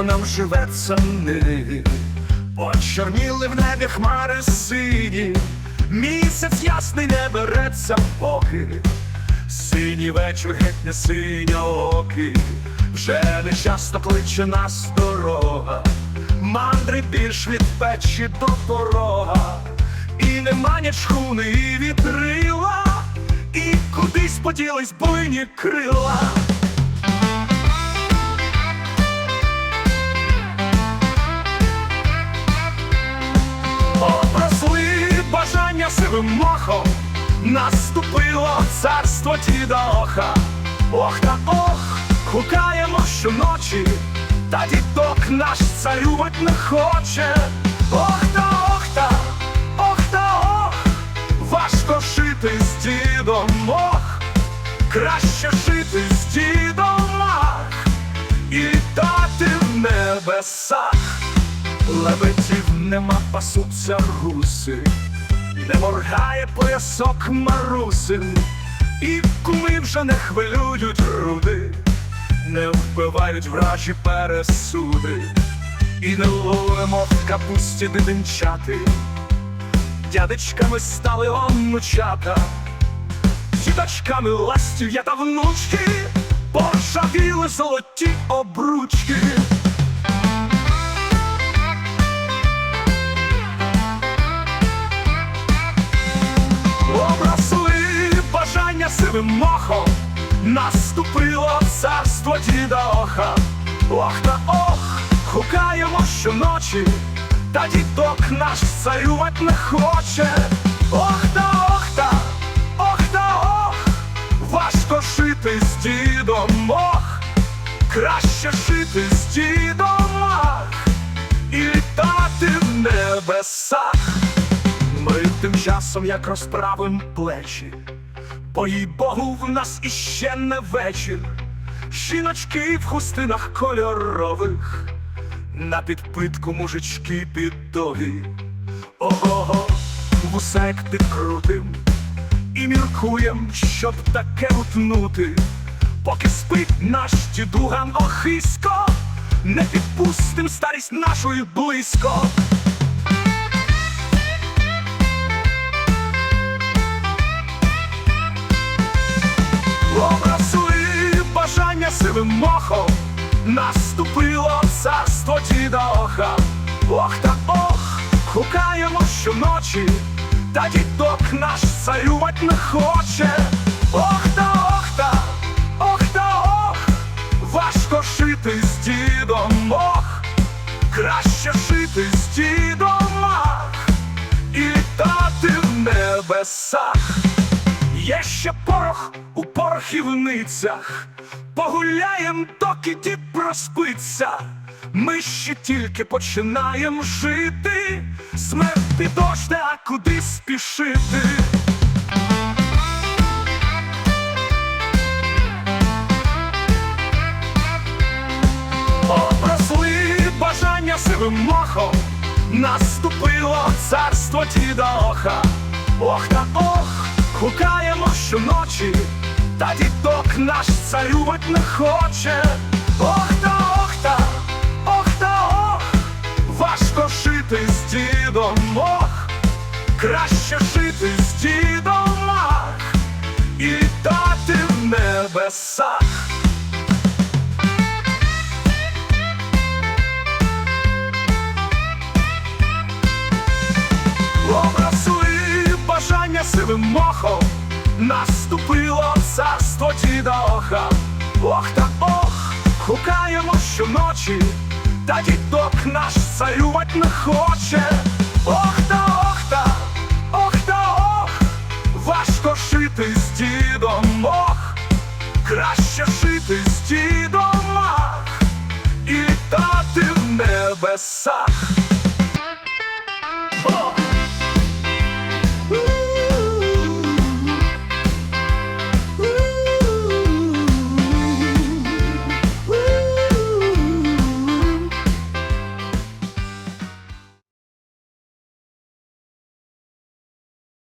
Ох, нелегко нам живеться нині, Почорніли в небі хмари сині, місяць ясний не береться поки, синій вечір геть не синьоокий, вже не часто кличе нас дорога, мандри більш від печі до порога, і нема ні чхуни, і вітрила, і кудись поділись буйні крила. Бажання сивим мохом, наступило царство діда. Ох та ох, гукаємо щоночі, та дідок наш царювать не хоче. Ох та ох та, ох та ох, важко жити з дідом ох, краще жити з дідом ах, і літати в небесах. Лебедів нема, пасуться гуси, не моргає поясок марусин, і куми вже не хвилюють груди, не вбивають вражі пересуди, і не ловимо в капусті дитинчати. Дядечками стали онучата, діточками ластів'я та внучки, поржавіли золоті обручки. Бажання мохом, наступило царство діда оха. Ох та ох, гукаємо щоночі, та дідок наш царювать не хоче. Ох та ох та, ох та ох, важко жити з дідом ох, краще жити з дідом ах, і літати в небесах. Ми тим часом як розправим плечі, бо їй Богу в нас іще не вечір. Жіночки в хустинах кольорових, на підпитку мужички піддові. Ого, го вусек підкрутим і міркуєм, щоб таке утнути, поки спить наш дідуган охисько, не підпустим старість нашої близько. Бажання мохом, наступило царство діда оха. Ох та ох, гукаємо щоночі, та дідок наш царювать не хоче. Ох та ох та, ох та ох, важко жити з дідом ох, краще жити з дідом ах, і літати в небесах. Є ще порох у порохівницях, погуляєм, доки дід проспиться. Ми ще тільки починаєм жити, смерть підожде, а куди спішити. Обросли бажання сивим мохом, наступило царство діда оха. Ох та ох, гукаємо щоночі, та дідок наш царювать не хоче. Ох та ох та, ох та ох, важко жити з дідом ох, краще жити з дідом ах, і літати в небесах. Обросли бажання сивим мохом, наступило царство діда оха. Ох та ох, гукаємо щоночі, та дідок наш царювать не хоче. Ох та ох та, ох та ох, важко жити з дідом ох, краще жити з дідом ах, і літати в небесах.